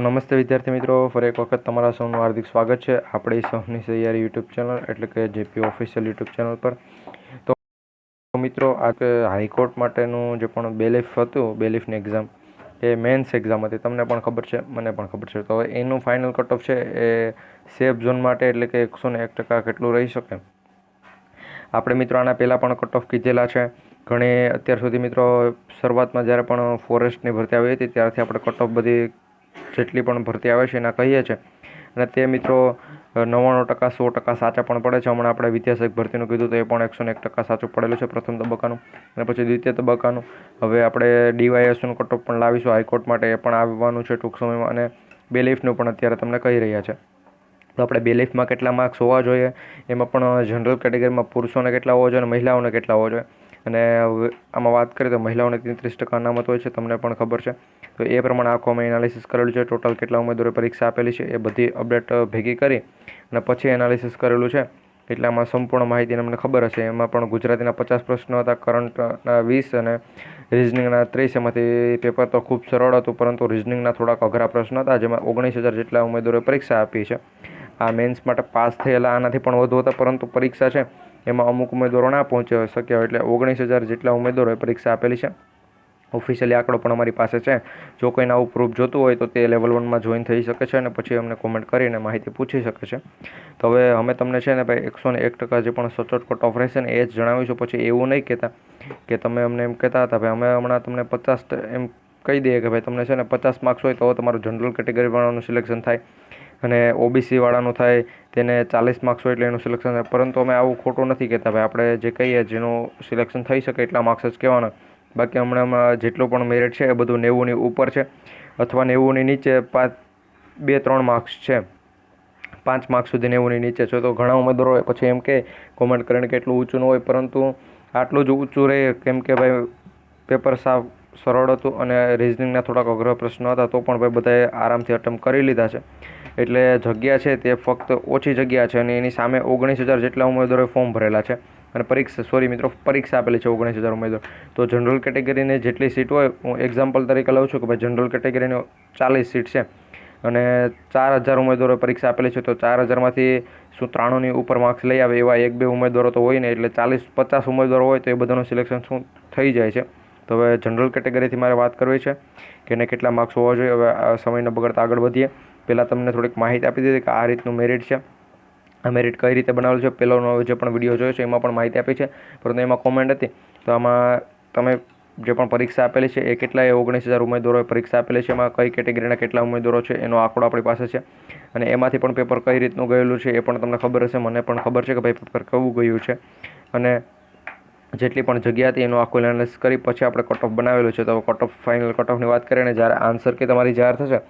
નમસ્તે વિદ્યાર્થી મિત્રો, ફરી એક વખત તમારા સૌનું હાર્દિક સ્વાગત છે આપણી સૌની તૈયારી યુટ્યુબ ચેનલ એટલે કે જેપી ઓફિશિયલ યુટ્યુબ ચેનલ પર. તો મિત્રો આ હાઈકોર્ટ માટેનું જે પણ બેલીફ હતું, બેલીફની એક્ઝામ એ મેન્સ એક્ઝામ હતી, તમને પણ ખબર છે, મને પણ ખબર છે. તો હવે એનું ફાઇનલ કટ ઓફ છે, એ સેફ ઝોન માટે એટલે કે એકસો ને એક ટકા કેટલું રહી શકે? આપણે મિત્રો આના પહેલાં પણ કટ ઓફ કીધેલા છે. ઘણી અત્યાર સુધી મિત્રો શરૂઆતમાં જ્યારે પણ ફોરેસ્ટની ભરતી આવી હતી, ત્યારથી આપણે કટ ઓફ બધી જેટલી પણ ભરતી આવે છે એના કહીએ છીએ અને તે મિત્રો નવ્વાણું ટકા, સો ટકા સાચા પણ પડે છે. હમણાં આપણે વિદ્યાસક ભરતીનું કીધું તો એ પણ એકસો એક ટકા સાચું પડેલું છે પ્રથમ તબક્કાનું અને પછી દ્વિતીય તબક્કાનું. હવે આપણે ડીવાયએસનું કટઓફ પણ લાવીશું. હાઈકોર્ટ માટે એ પણ આવવાનું છે ટૂંક સમયમાં અને બેલીફનું પણ અત્યારે તમને કહી રહ્યા છે. તો આપણે બેલીફમાં કેટલા માર્ક્સ હોવા જોઈએ? એમાં પણ જનરલ કેટેગરીમાં પુરુષોને કેટલા હોવા જોઈએ અને મહિલાઓને કેટલા હોવા જોઈએ? અને આમાં વાત કરીએ તો મહિલાઓને તેત્રીસ ટકા અનામત હોય છે. તમને પણ ખબર છે. તો એ પ્રમાણે આખું અમે એનાલિસિસ કરેલું છે. ટોટલ કેટલા ઉમેદવારોએ પરીક્ષા આપેલી છે એ બધી અપડેટ ભેગી કરી અને પછી એનાલિસિસ કરેલું છે. એટલે આમાં સંપૂર્ણ માહિતી અમને ખબર હશે. એમાં પણ ગુજરાતીના પચાસ પ્રશ્નો હતા, કરંટના વીસ અને રિઝનિંગના ત્રીસ. એમાંથી પેપર તો ખૂબ સરળ હતું, પરંતુ રિઝનિંગના થોડાક અઘરા પ્રશ્ન હતા, જેમાં ઓગણીસ હજાર જેટલા ઉમેદવારોએ પરીક્ષા આપી છે. આ મેન્સ માટે પાસ થયેલા આનાથી પણ વધુ હતા, પરંતુ પરીક્ષા છે. એમાં અમુક ઉમેદવારો ના પહોંચી શક્યા એટલે ઓગણીસ હજાર જેટલા ઉમેદવારોએ પરીક્ષા આપેલી છે. ઓફિશિયલી આંકડો પણ અમારી પાસે છે. જો કોઈને આવું પ્રૂફ જોતું હોય તો તે લેવલ વનમાં જોઈન થઈ શકે છે અને પછી અમને કોમેન્ટ કરીને માહિતી પૂછી શકે છે. તો હવે અમે તમને છે ને ભાઈ એકસો ને એક ટકા જે પણ સચોટ કટ ઓફ રહેશે ને એ જ જણાવીશું. પછી એવું નહીં કહેતા કે તમે અમને એમ કહેતા હતા, ભાઈ અમે હમણાં તમને પચાસ એમ કહી દઈએ કે ભાઈ તમને છે ને પચાસ માર્ક્સ હોય તો તમારું જનરલ કેટેગરીવાળાનું સિલેક્શન થાય અને ઓબીસી વાળાનું થાય, તેને ચાલીસ માર્ક્સ હોય એટલે એનું સિલેક્શન થાય. પરંતુ અમે આવું ખોટું નથી કહેતા. ભાઈ આપણે જે કહીએ જેનું સિલેક્શન થઈ શકે એટલા માર્ક્સ જ કહેવાના. બાકી હમણાં જેટલું પણ મેરિટ છે એ બધું નેવુંની ઉપર છે, અથવા નેવુંની નીચે પાંચ, બે, ત્રણ માર્ક્સ છે. પાંચ માર્ક્સ સુધી નેવુંની નીચે છે. તો ઘણા ઉમેદવારો હોય પછી એમ કે કોમેન્ટ કરીને કે એટલું ઊંચું ન હોય, પરંતુ આટલું જ ઊંચું રહે, કેમ કે ભાઈ પેપર સાવ સરળ હતું અને રિઝનિંગના થોડાક અઘરા પ્રશ્નો હતા, તો પણ ભાઈ બધાએ આરામથી અટેમ્પ કરી લીધા છે. એટલે જગ્યા છે તે ફક્ત ઓછી જગ્યા છે અને એની સામે ઓગણીસ હજાર જેટલા ઉમેદવારોએ ફોર્મ ભરેલા છે. અને પરીક્ષા સોરી મિત્રો, પરીક્ષા આપેલી છે ઓગણીસ હજાર ઉમેદવાર. તો જનરલ કેટેગરીની જેટલી સીટ હોય, હું એક્ઝામ્પલ તરીકે લઉં છું કે ભાઈ જનરલ કેટેગરીની ચાલીસ સીટ છે. અને ચાર હજાર ઉમેદવારો પરીક્ષા આપેલી છે, તો ચાર હજારમાંથી શું ત્રાણુંની ઉપર માર્ક્સ લઈ આવે એવા એક બે ઉમેદવારો તો હોય ને, એટલે ચાલીસ, પચાસ ઉમેદવારો હોય તો એ બધાનું સિલેક્શન શું થઈ જાય છે. તો હવે જનરલ કેટેગરીથી મારે વાત કરવી છે કે એને કેટલા માર્ક્સ હોવા જોઈએ. હવે આ સમયને બગડતા આગળ વધીએ. પહેલાં તમને થોડીક માહિતી આપી દીધી કે આ રીતનું મેરિટ છે. મેરિટ કઈ રીતે બનાવેલું છે પહેલાંનો જે પણ વીડિયો જોયો છે, એમાં પણ માહિતી આપી છે. પરંતુ એમાં કોમેન્ટ હતી, તો આમાં તમે જે પણ પરીક્ષા આપેલી છે, એ કેટલાય ઓગણીસ હજાર ઉમેદવારોએ પરીક્ષા આપેલી છે, એમાં કઈ કેટેગરીના કેટલા ઉમેદવારો છે, એનો આંકડો આપણી પાસે છે. અને એમાંથી પણ પેપર કઈ રીતનું ગયેલું છે, એ પણ તમને ખબર હશે, મને પણ ખબર છે કે ભાઈ પેપર કેવું ગયું છે. અને જેટલી પણ જગ્યા હતી, એનું આખું એનાલિસ કરી, પછી આપણે કટ ઓફ બનાવેલું છે. તો કટ ઓફ ફાઇનલ કટ ઓફની વાત કરીએ ને જ્યારે આન્સર કે તમારી જાહેર થશે,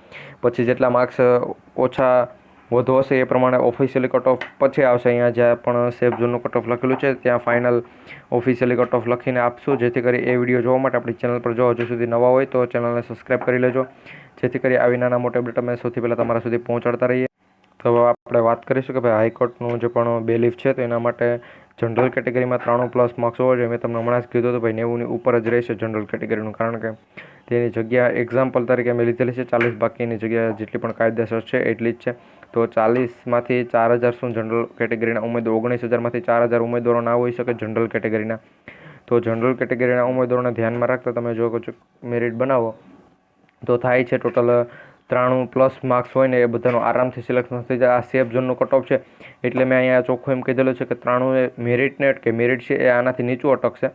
પછી જેટલા માર્ક્સ ઓછા વધુ હશે એ પ્રમાણે ઓફિશિયલી કટ ઓફ પછી આવશે. અહીંયા જ્યાં પણ સેફ ઝોનનું કટ ઓફ લખેલું છે, ત્યાં ફાઇનલ ઓફિશિયલી કટ ઓફ લખીને આપશું. જેથી કરી એ વીડિયો જોવા માટે આપણી ચેનલ પર જો હજુ સુધી નવા હોય તો ચેનલને સબસ્ક્રાઈબ કરી લેજો. જેથી કરી આવી નાના મોટા અપડેટ અમે સૌથી પહેલાં તમારા સુધી પહોંચાડતા રહીએ. તો હવે આપણે વાત કરીશું કે ભાઈ હાઈકોર્ટનું જે પણ બેલીફ છે, તો એના માટે જનરલ કેટેગરીમાં ત્રાણું પ્લસ માર્ક્સ હોવા જોઈએ. મેં તમને હમણાં જ કીધું હતું ભાઈ નેવુંની ઉપર જ રહેશે જનરલ કેટેગરીનું કારણ કે તેની જગ્યા એક્ઝામ્પલ તરીકે મેં લીધેલી છે. ચાલીસ બાકીની જગ્યા જેટલી પણ કાયદેસર છે, એટલી જ છે. તો ચાલીસમાંથી ચાર હજાર શું જનરલ કેટેગરીના ઉમેદવાર, ઓગણીસ હજારમાંથી ચાર હજાર ઉમેદવારો ના હોઈ શકે જનરલ કેટેગરીના તો જનરલ કેટેગરીના ઉમેદવારોને ધ્યાનમાં રાખતા તમે જો મેરિટ બનાવો. તો થાય છે ટોટલ ત્રાણું પ્લસ માર્ક્સ હોય ને એ બધાનું આરામથી સિલેક્શન થઈ જાય. આ સેફ ઝોનનો કટ ઓફ છે. એટલે મેં અહીંયા ચોખ્ખું એમ કીધેલું છે કે ત્રાણું એ મેરિટને કે મેરિટ છે એ આનાથી નીચું અટકશે.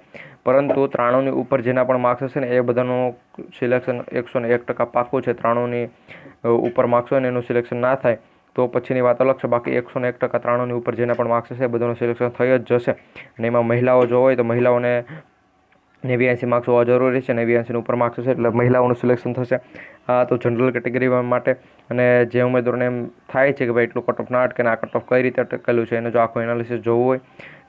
પરંતુ ત્રાણુંની ઉપર જેના પણ માર્ક્સ હશે ને એ બધાનું સિલેક્શન એકસો ને એક ટકા પાકું છે. ત્રાણુંની ઉપર માર્ક્સ હોય ને એનું સિલેક્શન ના થાય. તો પછીની વાત અલગ છે. બાકી એકસો ને એક ટકા ત્રાણુંની ઉપર જેના પણ માર્ક્સ હશે બધાનું સિલેક્શન થઈ જ જશે. અને એમાં મહિલાઓ જો હોય તો મહિલાઓને નેવ્યાસી માર્ક્સ હોવા જરૂરી છે. નેવ્યાસીની ઉપર માર્ક્સ હશે એટલે મહિલાઓનું સિલેક્શન થશે. આ તો જનરલ કેટેગરી માટે. અને જે ઉમેદવારોને એમ થાય છે કે ભાઈ એટલું કટ ઓફ ના અટકે આ કટ ઓફ કઈ રીતે અટકેલું છે, એનું જો આખું એનાલિસિસ જોવું હોય,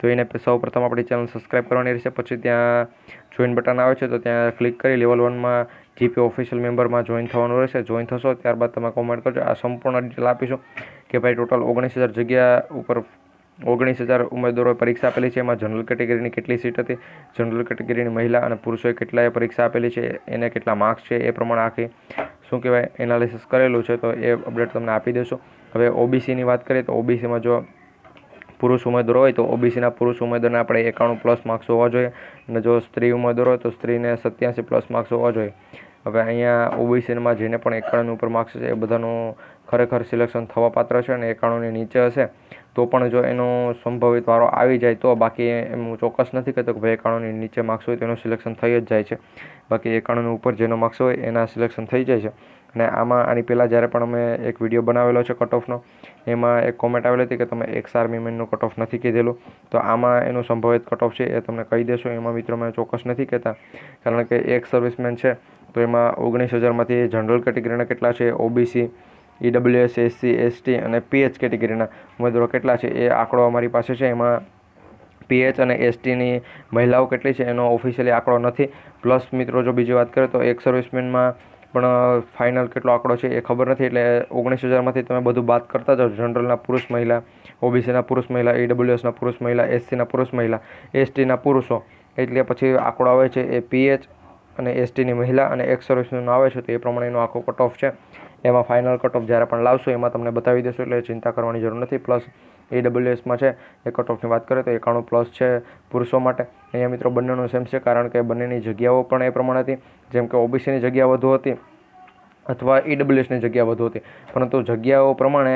તો એને સૌ પ્રથમ આપણી ચેનલ સબસ્ક્રાઈબ કરવાની રહેશે. પછી ત્યાં જોઈન બટન આવે છે, તો ત્યાં ક્લિક કરી લેવલ વનમાં જીપી ઓફિશિયલ મેમ્બરમાં જોઈન થવાનું રહેશે. જોઈન થશો, ત્યારબાદ તમે કોમેન્ટ કરજો. આ સંપૂર્ણ ડિટેલ આપીશું કે ભાઈ ટોટલ ઓગણીસ હજાર જગ્યા ઉપર ઓગણીસ હજાર ઉમેદવારોએ પરીક્ષા આપેલી છે. એમાં જનરલ કેટેગરીની કેટલી સીટ હતી જનરલ કેટેગરીની મહિલા અને પુરુષોએ કેટલાએ પરીક્ષા આપેલી છે, એને કેટલા માર્ક્સ છે, એ પ્રમાણે આખી શું કહેવાય એનાલિસિસ કરેલું છે. તો એ અપડેટ તમને આપી દેશો હવે ઓબીસીની વાત કરીએ તો ઓબીસીમાં જો પુરુષ ઉમેદવાર હોય તો ઓબીસીના પુરુષ ઉમેદવારને આપણે એકાણું પ્લસ માર્ક્સ હોવા જોઈએ. અને જો સ્ત્રી ઉમેદવાર હોય તો સ્ત્રીને સત્યાસી પ્લસ માર્ક્સ હોવા જોઈએ. હવે અહીંયા ઓબીસીમાં જેને પણ એકાણું ઉપર માર્ક્સ છે, એ બધાનું ખરેખર સિલેક્શન થવા પાત્ર છે અને એકાણુંની નીચે હશે. તો પણ જો એનો સંભવિત વારો આવી જાય તો બાકી એમ હું ચોક્કસ નથી કહેતો કે ભાઈ એકાણુંની નીચે માર્ક્સ હોય તો એનું સિલેક્શન થઈ જ જાય છે. બાકી એકાણુંની ઉપર જેનો માર્ક્સ હોય એના સિલેક્શન થઈ જાય છે. અને આમાં આની પહેલાં જ્યારે પણ અમે એક વીડિયો બનાવેલો છે કટ ઓફનો એમાં એક કોમેન્ટ આવેલી હતી કે તમે એક્સ આર્મી મેનનું કટ ઓફ નથી કીધેલું. તો આમાં એનું સંભવિત કટ ઓફ છે એ તમને કહી દેશો. એમાં મિત્રો મેં ચોક્કસ નથી કહેતા. કારણ કે એક સર્વિસમેન છે તો એમાં ઓગણીસ હજારમાંથી જનરલ કેટેગરીના કેટલા છે? ઓબીસી ઈડબ્લ્યુએસ એસસી એસટી અને પીએચ કેટેગરીના ઉમેદવારો કેટલા છે? એ આંકડો અમારી પાસે છે. એમાં પીએચ અને એસટીની મહિલાઓ કેટલી છે? એનો ઓફિશિયલી આંકડો નથી. પ્લસ મિત્રો, જો બીજી વાત કરીએ તો એક સર્વિસમેનમાં પણ ફાઇનલ કેટલો આંકડો છે એ ખબર નથી. એટલે ઓગણીસ હજારમાંથી તમે બધું બાદ કરતા જાઓ. જનરલના પુરુષ મહિલા ઓબીસીના પુરુષ મહિલા ઈડબ્લ્યુએસના પુરુષ મહિલા એસસીના પુરુષ મહિલા એસટીના પુરુષો. એટલે પછી આંકડો આવે છે એ પીએચ અને એસટીની મહિલા અને એક્સ સર્વિસમેનનો આવે છે, તો એ પ્રમાણેનો આખો કટ ઓફ છે. એમાં ફાઇનલ કટ ઓફ જ્યારે પણ લાવશો, એમાં તમને બતાવી દેશો, એટલે ચિંતા કરવાની જરૂર નથી. પ્લસ ઈડબ્લ્યુએસમાં છે, એ કટ ઓફની વાત કરીએ તો એકાણું પ્લસ છે પુરુષો માટે. અહીંયા મિત્રો બંનેનું સેમ છે, કારણ કે બંનેની જગ્યાઓ પણ એ પ્રમાણે હતી. જેમ કે ઓબીસીની જગ્યા વધુ હતી, અથવા ઈડબ્લ્યુએસની જગ્યા વધુ હતી. પરંતુ જગ્યાઓ પ્રમાણે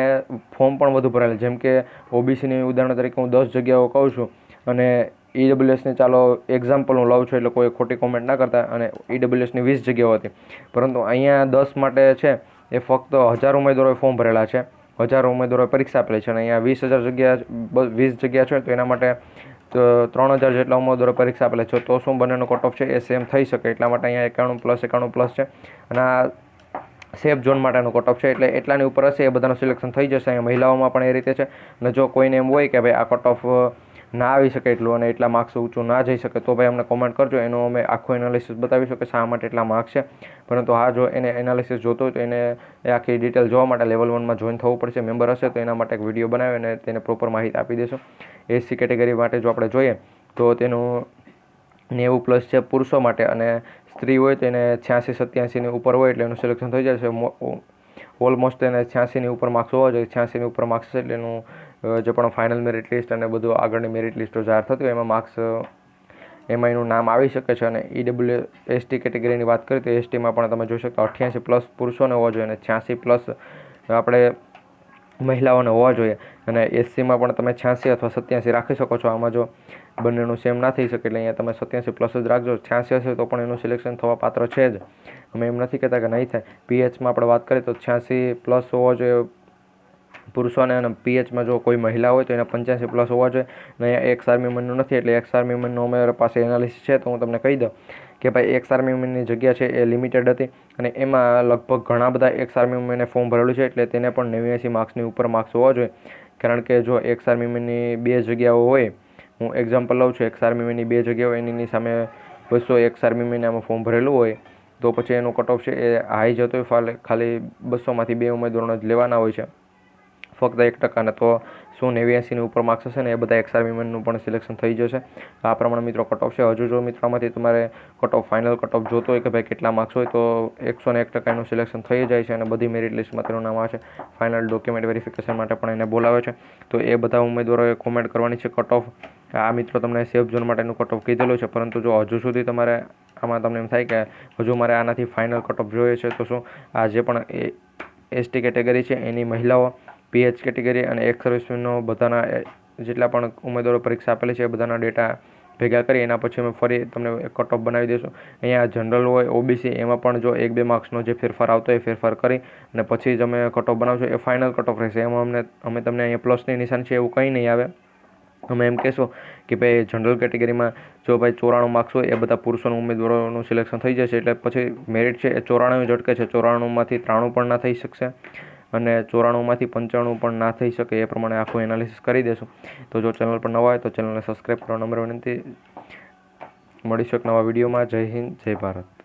ફોર્મ પણ વધુ ભરાયેલ જેમ કે ઓબીસીની ઉદાહરણ તરીકે હું દસ જગ્યાઓ કહું છું, અને ઈડબ્લ્યુએસની ચાલો એક્ઝામ્પલ હું લઉં છું એટલે કોઈ ખોટી કોમેન્ટ ના કરતા અને ઈડબ્લ્યુએસની વીસ જગ્યાઓ હતી. પરંતુ અહીંયા દસ માટે છે, એ ફક્ત હજાર ઉમેદવારોએ ફોર્મ ભરેલા છે. હજાર ઉમેદવારોએ પરીક્ષા આપેલી છે અને અહીંયા વીસ હજાર જગ્યા વીસ જગ્યા છે, તો એના માટે ત્રણ હજાર જેટલા ઉમેદવારો પરીક્ષા આપેલા છે. તો શું બંનેનો કટ ઓફ છે? એ સેમ થઈ શકે. એટલા માટે અહીંયા એકાણું પ્લસ એકાણું પ્લસ છે. અને આ સેફ ઝોન માટેનો કટ ઓફ છે. એટલે એટલાની ઉપર હશે, એ બધાનું સિલેક્શન થઈ જશે. અહીંયા મહિલાઓમાં પણ એ રીતે છે. અને જો કોઈને એમ હોય કે ભાઈ આ કટ ઓફ ના આવી શકે એટલું અને એટલા માર્ક્સ ઊંચું ના જઈ શકે, તો ભાઈ અમને કોમેન્ટ કરજો. એનું અમે આખું એનાલિસિસ બતાવીશું કે શા માટે એટલા માર્ક્સ છે. પરંતુ હા, જો એને એનાલિસિસ જોતો હોય તો એને આખી ડિટેલ જોવા માટે લેવલ વનમાં જોઈન થવું પડશે મેમ્બર હશે, તો એના માટે એક વીડિયો બનાવી અને તેને પ્રોપર માહિતી આપી દેશો. એસસી કેટેગરી માટે જો આપણે જોઈએ, તો તેનું નેવું પ્લસ છે પુરુષો માટે અને સ્ત્રી હોય તો એને છ્યાસી સત્યાસીની ઉપર હોય એટલે એનું સિલેક્શન થઈ જશે ઓલમોસ્ટ એને છ્યાસીની ઉપર માર્ક્સ હોવા જોઈએ. છ્યાસીની ઉપર માર્ક્સ એટલે એનું જે પણ ફાઇનલ મેરિટ લિસ્ટ અને બધું આગળની મેરિટ લિસ્ટો જાહેર થતી હોય, એમાં માર્ક્સ એમાં એનું નામ આવી શકે છે અને ઈડબ્લ્યુ એસટી કેટેગરીની વાત કરીએ તો એસટીમાં પણ તમે જોઈ શકો અઠ્યાસી પ્લસ પુરુષોને હોવા જોઈએ અને છ્યાસી પ્લસ આપણે મહિલાઓને હોવા જોઈએ. અને એસસીમાં પણ તમે છ્યાસી અથવા સત્યાસી રાખી શકો છો. આમાં જો બંનેનું સેમ ના થઈ શકે એટલે અહીંયા તમે સત્યાસી પ્લસ જ રાખજો. છ્યાસી હશે તો પણ એનું સિલેક્શન થવા પાત્ર છે જ. અમે એમ નથી કહેતા કે નહીં થાય. પીએચમાં આપણે વાત કરીએ તો છ્યાસી પ્લસ હોવા જોઈએ પુરુષોને અને પીએચમાં જો કોઈ મહિલા હોય તો એના પંચ્યાસી પ્લસ હોવા જોઈએ. અને એક્સ આર્મી મનનું નથી, એટલે એક્સ આર્મી મનનું અમારા પાસે એનાલિસિસ છે, તો હું તમને કહી દઉં કે ભાઈ એક્સ આર્મી મનની જગ્યા છે એ લિમિટેડ હતી અને એમાં લગભગ ઘણા બધા એક્સ આર્મી મેને ફોર્મ ભરેલું છે, એટલે તેને પણ નેવ્યાસી માર્ક્સની ઉપર માર્ક્સ હોવા જોઈએ. કારણ કે જો એક્સ આર્મી મેનની બે જગ્યાઓ હોય, હું એક્ઝામ્પલ લઉં છું એક્સ આર્મી મેનની બે જગ્યાઓ એની સામે બસો એક્સ આર્મી મેને આમાં ફોર્મ ભરેલું હોય, તો પછી એનો કટ ઓફ છે એ હાઈ જતો હોય ખાલી બસોમાંથી બે ઉમેદવારોને જ લેવાના હોય છે. ફક્ત એક ટકાને તો સો નેવ્યાસીની ઉપર માર્ક્સ હશે ને એ બધા એક્સ આર્મીમેનનું પણ સિલેક્શન થઈ જશે. આ પ્રમાણે મિત્રો કટ ઓફ છે. હજુ જો મિત્રો આમાંથી તમારે cut off final cut off જોતો હોય કે ભાઈ કેટલા માર્ક્સ હોય, તો એકસો ને એક ટકાનું સિલેક્શન થઈ જાય છે અને બધી મેરિટ લિસ્ટમાં તેનું નામ આવે છે. ફાઇનલ ડોક્યુમેન્ટ વેરિફિકેશન માટે પણ એને બોલાવે છે. તો એ બધા ઉમેદવારોએ કોમેન્ટ કરવાની છે કટ ઓફ આ મિત્રો તમને સેફ ઝોન માટેનું કટ ઓફ કીધેલું છે. પરંતુ જો હજુ સુધી તમારે આમાં તમને એમ થાય કે હજુ મારે આનાથી ફાઇનલ કટ ઓફ જોઈએ છે, તો શું આ જે પણ એ એસટી કેટેગરી છે, એની મહિલાઓ પીએચ કેટેગરી અને એક્સ સર્વિસમેનનો બધાના જેટલા પણ ઉમેદવારો પરીક્ષા આપેલી છે, એ બધાના ડેટા ભેગા કરી, એના પછી અમે ફરી તમને કટ ઓફ બનાવી દઈશું. અહીંયા જનરલ હોય, ઓબીસી, એમાં પણ જો એક બે માર્ક્સનો જે ફેરફાર આવતો એ ફેરફાર કરી અને પછી જ અમે કટ ઓફ બનાવશું. એ ફાઇનલ કટ ઓફ રહેશે. એમાં અમને, અમે તમને અહીંયા પ્લસની નિશાન છે, એવું કંઈ નહીં આવે. અમે એમ કહેશો કે ભાઈ જનરલ કેટેગરીમાં જો ભાઈ ચોરાણું માર્ક્સ હોય, એ બધા પુરુષોના ઉમેદવારોનું સિલેક્શન થઈ જશે. એટલે પછી મેરિટ છે, એ ચોરાણું જ અટકે છે. ચોરાણુંમાંથી ત્રાણું પણ ના થઈ શકશે. અને ચોરાણુંમાંથી પંચાણું પણ ના થઈ શકે એ પ્રમાણે આખું એનાલિસિસ કરી દેશું. તો જો ચેનલ પર નવા હોય તો ચેનલને સબસ્ક્રાઈબ કરવા નંબર વિનંતી. મળીશું એક નવા વિડીયોમાં જય હિન્દ, જય ભારત.